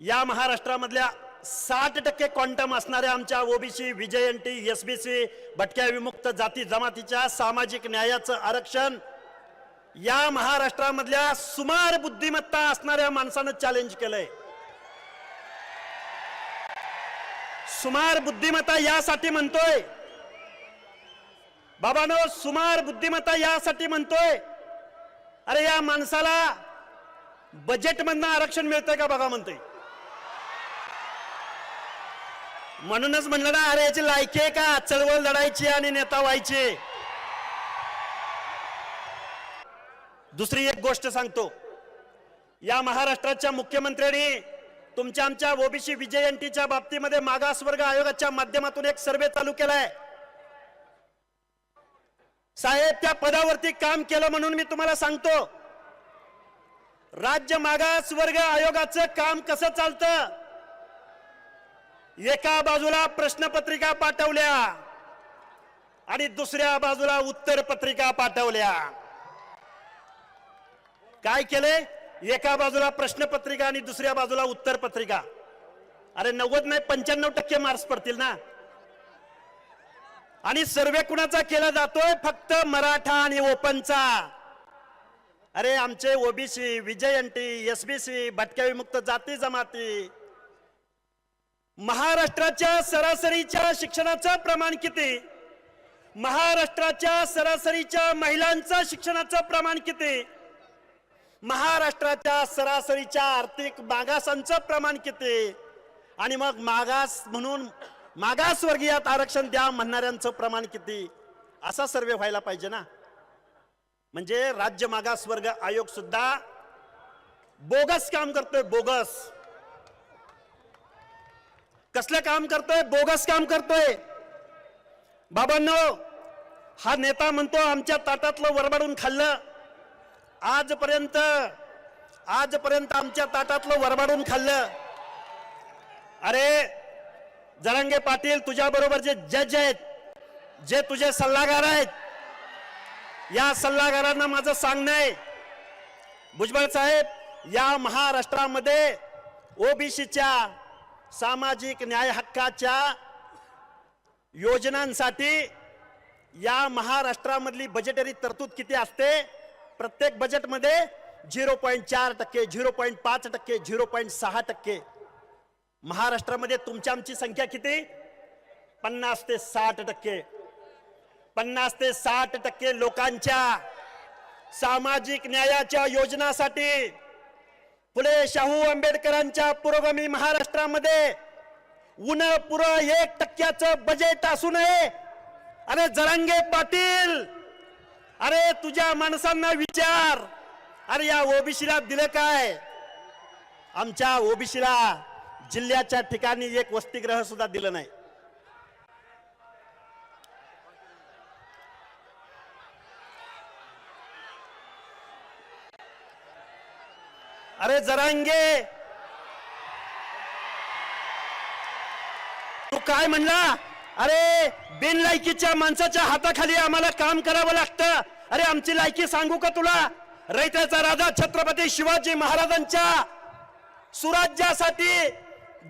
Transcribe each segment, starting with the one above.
या महाराष्ट्रामधल्या साठ टक्के क्वांटम असणाऱ्या आमच्या ओबीसी विजयंती एस बी सी भटक्या विमुक्त जाती जमातीच्या सामाजिक न्यायाचं आरक्षण. या महाराष्ट्रामधल्या सुमार बुद्धिमत्ता असणाऱ्या माणसानं चॅलेंज केलंय. सुमार बुद्धिमत्ता यासाठी म्हणतोय. बाबानो सुमार बुद्धिमत्ता यासाठी म्हणतोय. अरे या माणसाला बजेट मधनं आरक्षण मिळतंय का बघा म्हणतोय? म्हणूनच म्हणलं ना अरे याची लायकी आहे का? चळवळ लढायची आणि नेता व्हायची. दुसरी एक गोष्ट सांगतो. या महाराष्ट्राच्या मुख्यमंत्र्यांनी तुमच्या आमच्या ओबीसी विजयंतीच्या बाबतीमध्ये मागासवर्ग आयोगाच्या माध्यमातून एक सर्वे चालू केलाय. साहेब त्या पदावरती काम केलं म्हणून मी तुम्हाला सांगतो. राज्य मागासवर्ग आयोगाचं काम कसं चालतं? एका बाजूला प्रश्नपत्रिका पाठवल्या आणि दुसऱ्या बाजूला उत्तर पत्रिका पाठवल्या. काय केलंय एका बाजूला प्रश्नपत्रिका आणि दुसऱ्या बाजूला उत्तर पत्रिका. अरे नव्वद नाही पंच्याण्णव टक्के मार्क्स पडतील ना. आणि सर्वे कुणाचा केला जातोय? फक्त मराठा आणि ओपनचा. अरे आमचे ओबीसी विजयंती एसबीसी भटक्या विमुक्त जाती जमाती महाराष्ट्राच्या सरासरीच्या शिक्षणाचं प्रमाण किती? महाराष्ट्राच्या सरासरीच्या महिलांचं शिक्षणाचं प्रमाण किती? महाराष्ट्राच्या सरासरीच्या आर्थिक मागासांचं प्रमाण किती? आणि मग मागास म्हणून मागासवर्गीयात आरक्षण द्या म्हणणाऱ्यांचं प्रमाण किती? असा सर्वे व्हायला पाहिजे ना. म्हणजे राज्य मागासवर्ग आयोग सुद्धा बोगस काम करतोय बोगस. कसलं काम करतोय? बोगस काम करतोय. बाबांनो हा नेता म्हणतो आमच्या ताटातलं वरबाडून खाल्लं. आजपर्यंत आजपर्यंत आमच्या ताटातलं वरबाडून खाल्लं. अरे जरांगे पाटील तुझ्याबरोबर जे जज आहेत जे तुझे सल्लागार आहेत या सल्लागारांना माझं सांगणं आहे. भुजबळ साहेब या महाराष्ट्रामध्ये ओबीसीच्या सामाजिक न्याय हक्काच्या योजनांसाठी या महाराष्ट्रामधली बजेटरी तरतूद किती असते? प्रत्येक बजेटमध्ये झिरो पॉईंट चार टक्के झिरो पॉईंट पाच टक्के झिरो पॉईंट सहा टक्के. महाराष्ट्रामध्ये तुमच्या आमची संख्या किती? पन्नास ते साठ टक्के. पन्नास ते साठ टक्के लोकांच्या सामाजिक न्यायाच्या योजनासाठी फुले शाहू आंबेडकरांच्या पुरोगामी महाराष्ट्रामध्ये उन पुर एक टक्क्याचं बजेट असू नये अरे जरांगे पाटील अरे तुझ्या माणसांना विचार. अरे या ओबीसीला दिलं काय? आमच्या ओबीसीला जिल्ह्याच्या ठिकाणी एक वसतिग्रह सुद्धा दिलं नाही. अरे जरांगे. तू काय म्हणला? अरे बिनलायकीच्या माणसाच्या हाताखाली आम्हाला काम करावं लागतं. अरे आमची लायकी सांगू का तुला? रयतेचा राजा छत्रपती शिवाजी महाराजांच्या सुराज्यासाठी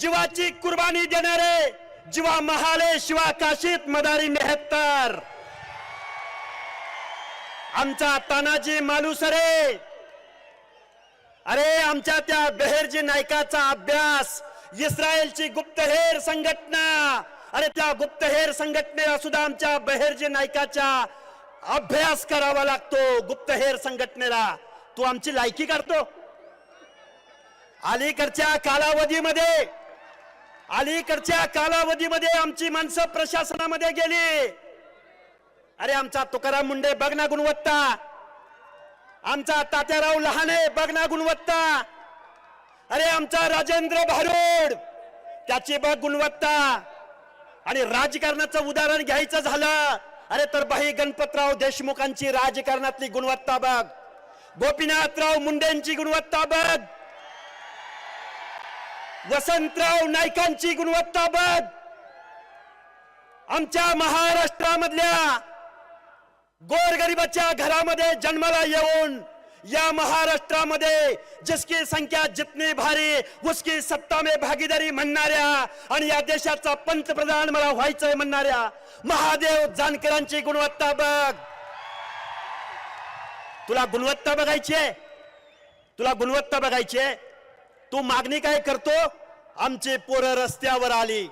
जीवाची कुर्बानी देणारे जीवा महाले शिवा काशीत मदारी मेहत्तर आमचा तानाजी मालुसरे अरे आमच्या त्या बेहेरजी नायकाचा अभ्यास इस्रायलची गुप्तहेर संघटना. अरे त्या गुप्तहेर संघटनेला सुद्धा आमच्या बेहेरजी नायकाचा अभ्यास करावा लागतो गुप्तहेर संघटनेला. तू आमची लायकी करतो. अलीकडच्या कालावधीमध्ये अलीकडच्या कालावधीमध्ये आमची माणसं प्रशासनामध्ये गेली. अरे आमचा तुकाराम मुंडे बघ ना गुणवत्ता. आमचा तात्याराव लहाने बघ ना गुणवत्ता. अरे आमचा राजेंद्र भारुड. त्याची बघ गुणवत्ता. आणि राजकारणाचं उदाहरण घ्यायचं झालं अरे तर बाई गणपतराव देशमुखांची राजकारणातली गुणवत्ता बघ. गोपीनाथराव मुंडेंची गुणवत्ता बघ. वसंतराव नाईकांची गुणवत्ता बघ. आमच्या महाराष्ट्रामधल्या गोरगरिबाच्या घरामध्ये जन्माला येऊन या महाराष्ट्रामध्ये जिसकी संख्या जितनी भारी उसकी सत्ता में भागीदारी म्हणणाऱ्या आणि या देशाचा पंतप्रधान मला व्हायचंय म्हणणाऱ्या महादेव जानकरांची गुणवत्ता बघ. तुला गुणवत्ता बघायची आहे? तुला गुणवत्ता बघायची आहे? तू मागणी काय करतो? आमची पोरं रस्त्यावर आली.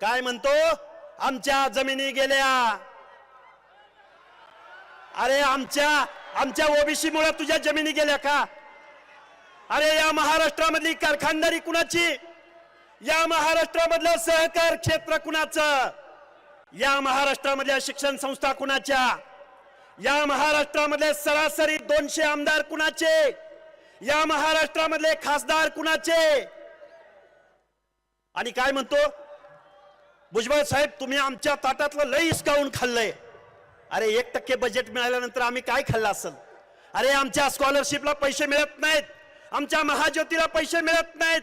काय म्हणतो? आमच्या जमिनी गेल्या. अरे आमच्या आमच्या ओबीसी मुळे तुझ्या जमिनी गेल्या का? अरे या महाराष्ट्रामधली कारखानदारी कुणाची? या महाराष्ट्रामधलं सहकार क्षेत्र कुणाचं? या महाराष्ट्रामधल्या शिक्षण संस्था कुणाच्या? या महाराष्ट्रामधले सरासरी दोनशे आमदार कुणाचे? या महाराष्ट्रामधले खासदार कुणाचे? आणि काय म्हणतो? भुजबळ साहेब तुम्ही आमच्या ताटातलं लई हिसकावून खाल्लंय. अरे एक टक्के बजेट मिळाल्यानंतर आम्ही काय खाल्लं असेल? अरे आमच्या स्कॉलरशिपला पैसे मिळत नाहीत. आमच्या महाज्योतीला पैसे मिळत नाहीत.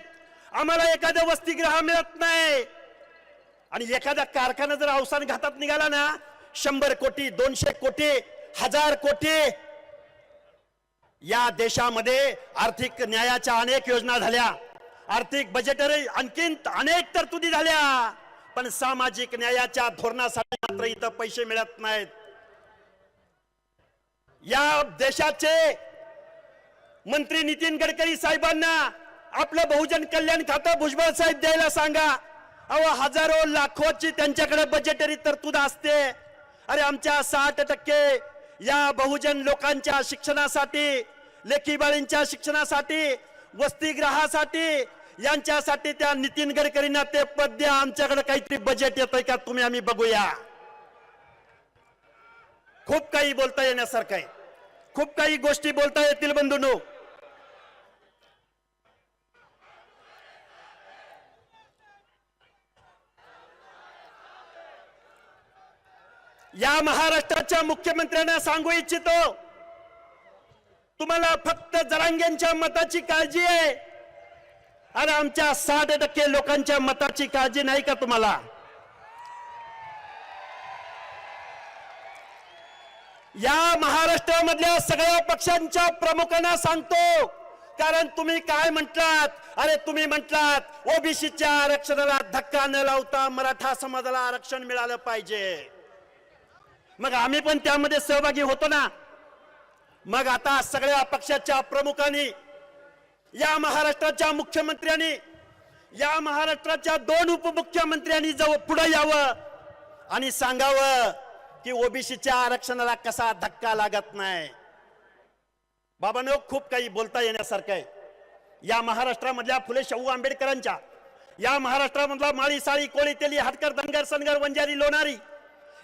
आम्हाला एखाद्या वसतिगृह मिळत नाही. आणि एखादा कारखाना जर अवसान घातात निघाला ना शंभर कोटी दोनशे कोटी हजार कोटी या देशामध्ये आर्थिक न्यायाच्या अनेक योजना झाल्या. आर्थिक बजेटरी आणखीन अनेक तरतुदी झाल्या. पण सामाजिक न्यायाच्या धोरणासाठी मात्र इथं पैसे मिळत नाहीत. या देशाचे मंत्री नितीन गडकरी साहेबांना आपलं बहुजन कल्याण खातं भुजबळ साहेब द्यायला सांगा. अहो हजारो लाखोची त्यांच्याकडे बजेटरी तरतूद असते. अरे आमच्या साठ टक्के या बहुजन लोकांच्या शिक्षणासाठी लेखीबाळींच्या शिक्षणासाठी वसतिगृहासाठी यांच्यासाठी त्या नितीन गडकरींना ते पद द्या. आमच्याकडे काहीतरी बजेट येतंय का? तुम्ही आम्ही बघूया. खूप काही बोलता येण्यासारखं आहे. खूप काही गोष्टी बोलता येतील बंधूनो. या महाराष्ट्राच्या मुख्यमंत्र्यांना सांगू इच्छितो तुम्हाला फक्त जरांग्यांच्या मताची काळजी आहे. अरे आमच्या साठ टक्के लोकांच्या मताची काळजी नाही का तुम्हाला? या महाराष्ट्रामधल्या सगळ्या पक्षांच्या प्रमुखांना सांगतो कारण तुम्ही काय म्हटलात? अरे तुम्ही म्हटलात ओबीसीच्या आरक्षणाला धक्का न लावता मराठा समाजाला आरक्षण मिळालं पाहिजे. मग आम्ही पण त्यामध्ये सहभागी होतो ना? मग आता सगळ्या पक्षाच्या प्रमुखांनी या महाराष्ट्राच्या मुख्यमंत्र्यांनी या महाराष्ट्राच्या दोन उपमुख्यमंत्र्यांनी जवळ पुढे यावं आणि सांगावं की ओबीसीच्या आरक्षणाला कसा धक्का लागत नाही. बाबांनो खूप काही बोलता येण्यासारखं आहे. या महाराष्ट्रामधल्या फुले शाहू आंबेडकरांच्या या महाराष्ट्रामधला माळी साळी कोळी तेली हटकर धनगर सनगर वंजारी लोणारी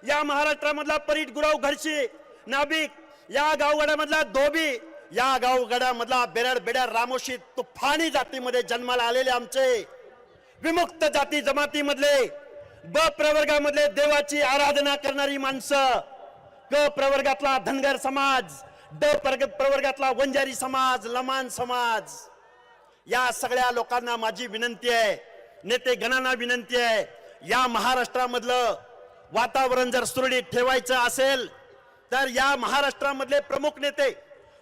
या महाराष्ट्रामधला परीट गुराव घडशी नाभिक या गावगड्यामधला धोबी या गावगड्यामधला बेरड बेडर रामोशी तुफानी जातीमध्ये जन्माला आलेले आमचे विमुक्त जाती जमातीमधले ब प्रवर्गामधले देवाची आराधना करणारी माणसं. क प्रवर्गातला धनगर समाज ड प्रग- प्रवर्गातला वंजारी समाज लमान समाज. या सगळ्या लोकांना माझी विनंती आहे नेते गणांना विनंती आहे या महाराष्ट्रामधलं वातावरण जर सुरळीत ठेवायचं असेल तर या महाराष्ट्रामधले प्रमुख नेते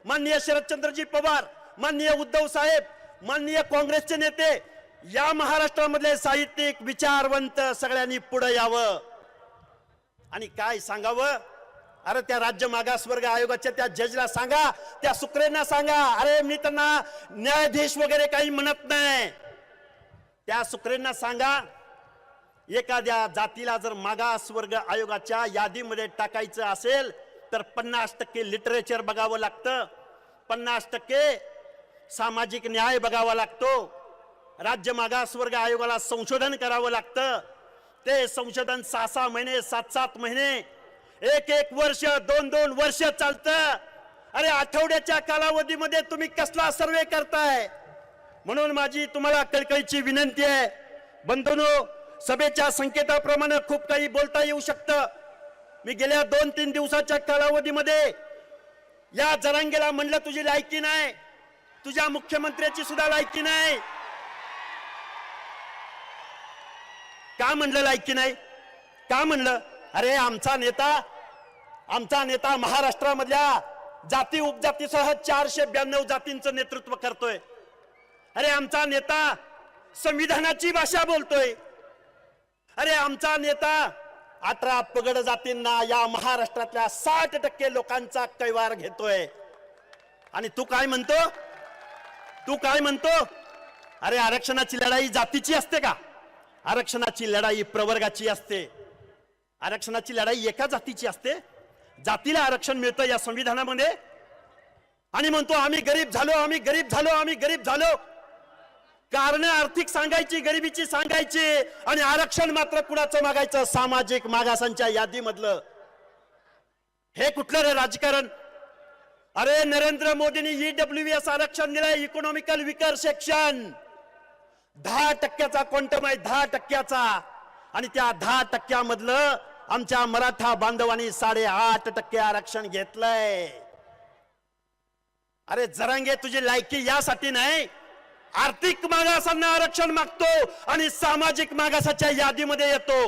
माननीय शरदचंद्रजी पवार माननीय उद्धव साहेब माननीय काँग्रेसचे नेते या महाराष्ट्रामधले साहित्यिक विचारवंत सगळ्यांनी पुढे यावं. आणि काय सांगावं? अरे त्या राज्य मागासवर्ग आयोगाच्या त्या जजला सांगा त्या सुक्रेंना सांगा अरे मी त्यांना न्यायाधीश वगैरे काही म्हणत नाही. त्या सुक्रेंना सांगा एखाद्या जातीला जर मागासवर्ग आयोगाच्या यादीमध्ये टाकायचं असेल तर पन्नास टक्के लिटरेचर बघावं लागतं. पन्नास टक्के सामाजिक न्याय बघावा लागतो. राज्य मागासवर्ग आयोगाला संशोधन करावं लागतं. ते संशोधन सहा सहा महिने सात सात महिने एक एक वर्ष दोन दोन वर्ष चालतं. अरे आठवड्याच्या कालावधीमध्ये तुम्ही कसला सर्वे करताय? म्हणून माझी तुम्हाला कळकळीची विनंती आहे. बंधनो सभेच्या संकेताप्रमाणे खूप काही बोलता येऊ शकतं. मी गेल्या दोन तीन दिवसाच्या कालावधीमध्ये या जरांगेला म्हणलं तुझी लायकी नाही. तुझ्या मुख्यमंत्र्याची सुद्धा लायकी नाही. का म्हणलं लायकी नाही? का म्हणलं? अरे आमचा नेता आमचा नेता महाराष्ट्रामधल्या जाती उपजातीसह चारशे ब्याण्णव जातींचं नेतृत्व करतोय. अरे आमचा नेता संविधानाची भाषा बोलतोय. अरे आमचा नेता अठरा पगड जातींना या महाराष्ट्रातल्या साठ टक्के लोकांचा कैवार घेतोय. आणि तू काय म्हणतो? तू काय म्हणतो? अरे आरक्षणाची लढाई जातीची असते का? आरक्षणाची लढाई प्रवर्गाची असते. आरक्षणाची लढाई एका जातीची असते. जातीला आरक्षण मिळतं या संविधानामध्ये. आणि म्हणतो आम्ही गरीब झालो आम्ही गरीब झालो आम्ही गरीब झालो. कारण आर्थिक सांगायची गरिबीची सांगायची. आणि आरक्षण मात्र कुणाचं मागायचं? सामाजिक मागासांच्या यादीमधलं. हे कुठलं रे राजकारण? अरे नरेंद्र मोदींनी ईडब्ल्यू एस आरक्षण दिलंय इकॉनॉमिकल विकर सेक्शन दहा टक्क्याचा क्वांटम आहे दहा टक्क्याचा. आणि त्या दहा टक्क्यामधलं आमच्या मराठा बांधवांनी साडेआठ टक्के आरक्षण घेतलंय. अरे जरांगे तुझी लायकी यासाठी नाही. आर्थिक मागासांना आरक्षण मागतो आणि सामाजिक मागासाच्या यादीमध्ये येतो.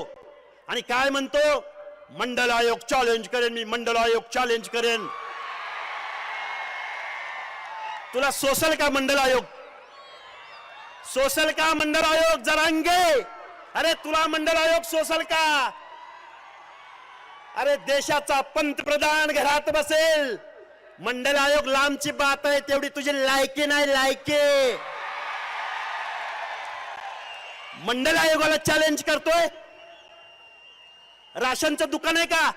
आणि काय म्हणतो? मंडल आयोग चॅलेंज करेन मी मंडल आयोग चॅलेंज करेन. तुला सोसल का मंडल आयोग? सोसल का मंडल आयोग? जरांगे अरे तुला मंडल आयोग सोसल का? अरे देशाचा पंतप्रधान घरात बसेल. मंडल आयोग लांबची बात आहे तेवढी तुझी लायकी नाही लायकी. मंडल आयोगाला चॅलेंज करतोय. राशनचं दुकान आहे का?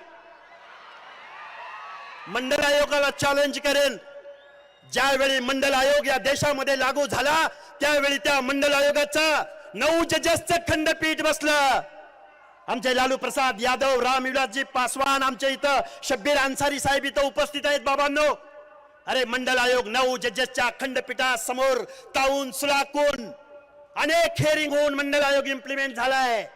मंडल आयोगाला चॅलेंज करेन. ज्यावेळी मंडल आयोग या देशामध्ये लागू झाला त्यावेळी त्या मंडल आयोगाचं नऊ जजेसचं खंडपीठ बसलं. आमचे लालू प्रसाद यादव रामविलासजी पासवान आमच्या इथं शब्बीर अन्सारी साहेब इथं उपस्थित आहेत बाबांनो. अरे मंडल आयोग नऊ जजेसच्या खंडपीठासमोर ताऊन सुलाकून अनेक हेरिंग होऊन मंडल आयोग इम्प्लिमेंट झालाय.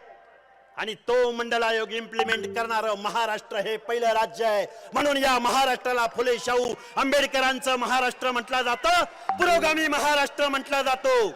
आणि तो मंडल आयोग इम्प्लिमेंट करणार महाराष्ट्र हे पहिलं राज्य आहे. म्हणून या महाराष्ट्राला फुले शाहू आंबेडकरांचं महाराष्ट्र म्हटलं जातं. पुरोगामी महाराष्ट्र म्हटलं जातो.